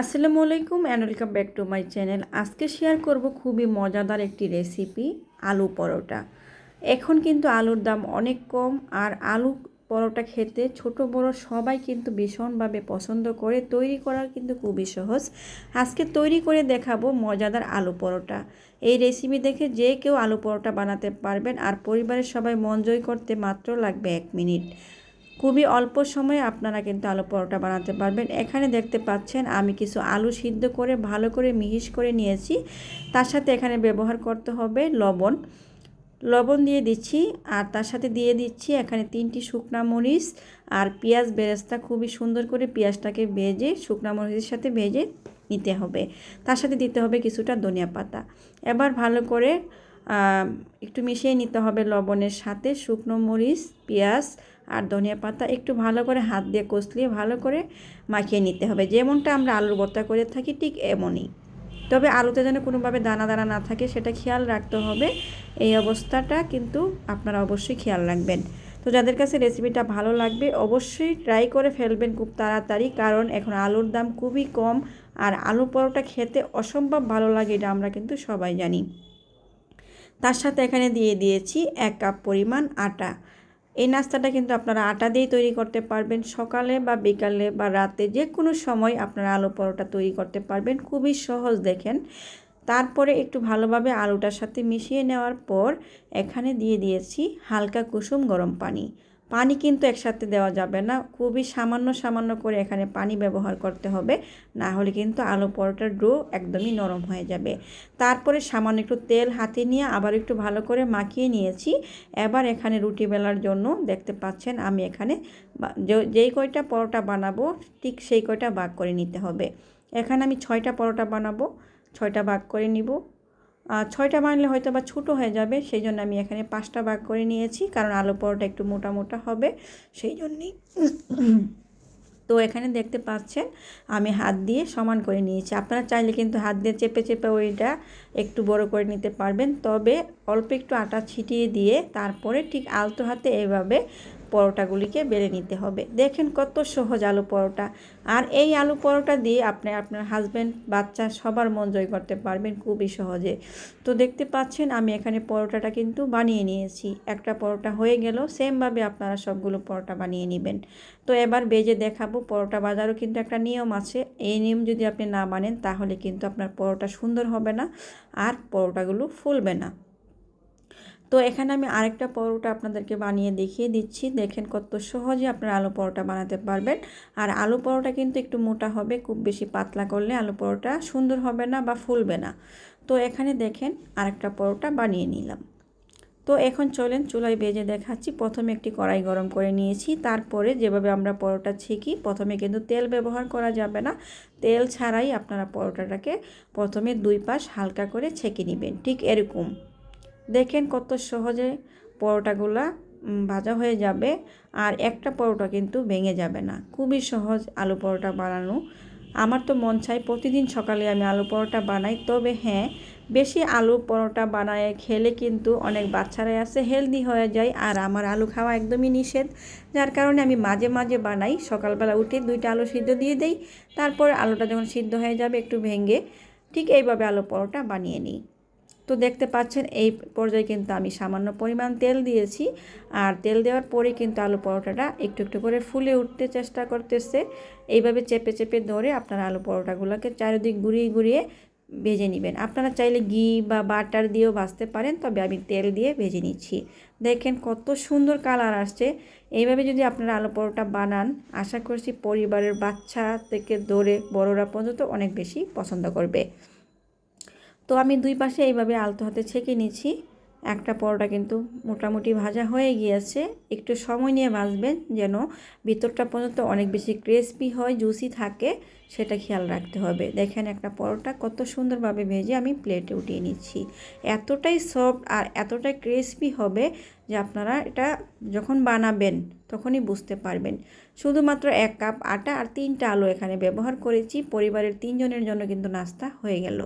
আসসালামু আলাইকুম and welcome back to my channel আজকে শেয়ার করব খুবই মজাদার একটি রেসিপি আলু পরোটা। এখন কিন্তু আলুর দাম অনেক কম আর আলু পরোটা খেতে ছোট, বড় সবাই কিন্তু ভীষণভাবে পছন্দ করে। তৈরি করার কিন্তু খুবই সহজ। আজকে তৈরি করে দেখাবো মজাদার আলু পরোটা। এই রেসিপি দেখে যে কেউ আলু পরোটা বানাতে পারবেন আর পরিবারের সবাই মন জয় করতে মাত্র লাগবে এক মিনিট। খুবই অল্প সময়ে আপনারা কিন্তু আলু পরোটা বানাতে পারবেন। এখানে দেখতে পাচ্ছেন, আমি কিছু আলু সিদ্ধ করে, ভালো করে মিহিস করে নিয়েছি। তার সাথে এখানে ব্যবহার করতে হবে লবণ। লবণ দিয়ে দিচ্ছি, আর তার সাথে দিয়ে দিচ্ছি এখানে তিনটি শুকনা মরিচ আর পেঁয়াজ বেরেস্তা। খুবই সুন্দর করে পেঁয়াজটাকে ভেজে, শুকনা মরিচের সাথে ভেজে নিতে হবে। তার সাথে দিতে হবে কিছুটা ধনিয়া পাতা। এবার ভালো করে একটু মিশিয়ে নিতে হবে লবণের সাথে, শুকনো মরিচ, পেঁয়াজ আর ধনিয়া পাতা একটু ভালো করে হাত দিয়ে কষলিয়ে ভালো করে মাখিয়ে নিতে হবে। যেমনটা আমরা আলুর ভর্তা করে থাকি ঠিক এমনই। তবে আলুতে যেন কোনোভাবে দানা দানা না থাকে সেটা খেয়াল রাখতে হবে। এই অবস্থাটা কিন্তু আপনারা অবশ্যই খেয়াল রাখবেন। তো যাদের কাছে রেসিপিটা ভালো লাগবে অবশ্যই ট্রাই করে ফেলবেন খুব তাড়াতাড়ি, কারণ এখন আলুর দাম খুবই কম আর আলু পরোটা খেতে অসম্ভব ভালো লাগে এটা আমরা কিন্তু সবাই জানি। তার সাথে এখানে দিয়ে দিয়েছি এক কাপ পরিমাণ আটা। এই নাস্তাটা কিন্তু আপনারা আটা দিয়েই তৈরি করতে পারবেন। সকালে বা বিকালে বা রাতে যে কোনো সময় আপনারা আলু পরোটা তৈরি করতে পারবেন। খুবই সহজ দেখেন। তারপরে একটু ভালোভাবে আলুটার সাথে মিশিয়ে নেওয়ার পর এখানে দিয়ে দিয়েছি হালকা কুসুম গরম পানি। পানি কিন্তু একসাথে দেওয়া যাবে না। খুবই সামান্য সামান্য করে এখানে পানি ব্যবহার করতে হবে। না হলে কিন্তু আলু পরোটার ডো একদমই নরম হয়ে যাবে। তারপরে সামান্য একটু তেল হাতে নিয়ে আবার একটু ভালো করে মাখিয়ে নিয়েছি। এবার এখানে রুটি বেলার জন্য দেখতে পাচ্ছেন আমি এখানে যেই কয়টা পরোটা বানাবো ঠিক সেই কয়টা ভাগ করে নিতে হবে। এখানে আমি ছয়টা পরোটা বানাবো, ছয়টা ভাগ করে নিব। ছয়টা বানলে হয়তো বা ছোটো হয়ে যাবে সেই জন্য আমি এখানে পাঁচটা ভাগ করে নিয়েছি, কারণ আলু পরোটা একটু মোটা মোটা হবে সেই জন্যই তো এখানে দেখতে পাচ্ছেন, আমি হাত দিয়ে সমান করে নিয়েছি। আপনারা চাইলে কিন্তু হাত দিয়ে চেপে চেপে ওইটা একটু বড় করে নিতে পারবেন, তবে অল্প একটু আটা ছিটিয়ে দিয়ে তারপরে ঠিক আলতো হাতে এভাবে পরোটাগুলিকে বেড়ে নিতে হবে। দেখেন কত সহজ আলু পরোটা। আর এই আলু পরোটা দিয়ে আপনি আপনার হাজব্যান্ড বাচ্চা সবার মন জয় করতে পারবেন খুবই সহজে। তো দেখতে পাচ্ছেন আমি এখানে পরোটাটা কিন্তু বানিয়ে নিয়েছি। একটা পরোটা হয়ে গেল সেমভাবে আপনারা সবগুলো পরোটা বানিয়ে নেবেন। তো এবার বেজে দেখাবো, পরোটা বাজারও কিন্তু একটা নিয়ম আছে। এই নিয়ম যদি আপনি না মানেন তাহলে কিন্তু আপনার পরোটা সুন্দর হবে না, আর পরোটাগুলো ফুলবে না। তো এখানে আমি আরেকটা পরোটা আপনাদেরকে বানিয়ে দেখিয়ে দিচ্ছি। দেখেন কত সহজে আপনারা আলু পরোটা বানাতে পারবেন। আর আলু পরোটা কিন্তু একটু মোটা হবে, খুব বেশি পাতলা করলে আলু পরোটা সুন্দর হবে না বা ফুলবে না। তো এখানে দেখেন আরেকটা পরোটা বানিয়ে নিলাম। তো এখন চলেন চুলায় ভেজে দেখাচ্ছি। প্রথমে একটি কড়াই গরম করে নিয়েছি। তারপরে যেভাবে আমরা পরোটা ছেঁকি, প্রথমে কিন্তু তেল ব্যবহার করা যাবে না। তেল ছাড়াই আপনারা পরোটাটাকে প্রথমে দুই পাশ হালকা করে ছেঁকে নেবেন, ঠিক এরকম। দেখেন কত সহজে পরোটাগুলা ভাজা হয়ে যাবে। আর একটা পরোটা কিন্তু ভেঙে যাবে না। খুবই সহজ আলু পরোটা বানানো। আমার তো মন চাই প্রতিদিন সকালে আমি আলু পরোটা বানাই। তবে হ্যাঁ বেশি আলু পরোটা বানায় খেলে কিন্তু অনেক বাচ্চারাই আছে হেলদি হয়ে যায়। আর আমার আলু খাওয়া একদমই নিষেধ। যার কারণে আমি মাঝে মাঝে বানাই। সকালবেলা উঠে দুইটা আলু সিদ্ধ দিয়ে দেই। তারপর আলুটা যখন সিদ্ধ হয়ে যাবে একটু ভেঙে, ঠিক এইভাবে আলু পরোটা বানিয়ে নিই। তো দেখতে পাচ্ছেন এই পর্যায়ে কিন্তু আমি সামান্য পরিমাণ তেল দিয়েছি। আর তেল দেওয়ার পরে কিন্তু আলু পরোটাটা একটু একটু করে ফুলে উঠতে চেষ্টা করতেছে। এইভাবে চেপে চেপে ধরে আপনারা আলু পরোটাগুলোকে চারিদিক ঘুরিয়ে ঘুরিয়ে ভেজে নেবেন। আপনারা চাইলে ঘি বা বাটার দিয়েও ভাজতে পারেন, তবে আমি তেল দিয়ে ভেজে নিচ্ছি। দেখেন কত সুন্দর কালার আসছে। এইভাবে যদি আপনারা আলু পরোটা বানান, আশা করছি পরিবারের বাচ্চা থেকে ধরে বড়রা পর্যন্ত অনেক বেশি পছন্দ করবে। তো আমি দুই পাশে এইভাবে আলতো হাতে ছেঁকে নিয়েছি। একটা পরোটা কিন্তু মোটামুটি ভাজা হয়ে গিয়েছে। একটু সময় নিয়ে ভাজবেন যেন ভিতরটা পর্যন্ত অনেক বেশি ক্রিসপি হয় জুসি থাকে। সেটা খেয়াল রাখতে হবে। দেখেন একটা পরোটা কত সুন্দরভাবে ভেজে আমি প্লেটে উঠিয়ে নিচ্ছি। এতটাই সফট আর এতটাই ক্রিসপি হবে যে আপনারা এটা যখন বানাবেন তখনই বুঝতে পারবেন। শুধুমাত্র এক কাপ আটা আর তিনটা আলু এখানে ব্যবহার করেছি। পরিবারের তিনজনের জন্য কিন্তু নাস্তা হয়ে গেল।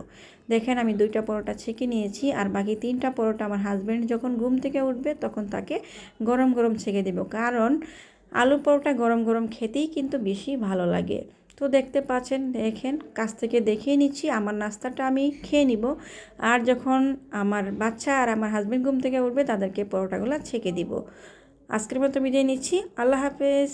দেখেন আমি দুইটা পরোটা ছেঁকে নিয়েছি আর বাকি তিনটা পরোটা আমার হাজব্যান্ড যখন ঘুম থেকে উঠবে তখন তাকে গরম গরম ছেঁকে দেব। কারণ আলু পরোটা গরম গরম খেতেই কিন্তু বেশি ভালো লাগে। তো দেখতে পাচ্ছেন, দেখেন, কাছ থেকে দেখিয়ে নিচ্ছি। আমার নাস্তাটা আমি খেয়ে নিব। আর যখন আমার বাচ্চা আর আমার হাজব্যান্ড ঘুম থেকে উঠবে, তাদেরকে পরোটাগুলো ছেঁকে দিব। আজকের মতো বিদায় নিচ্ছি। আল্লাহ হাফেজ।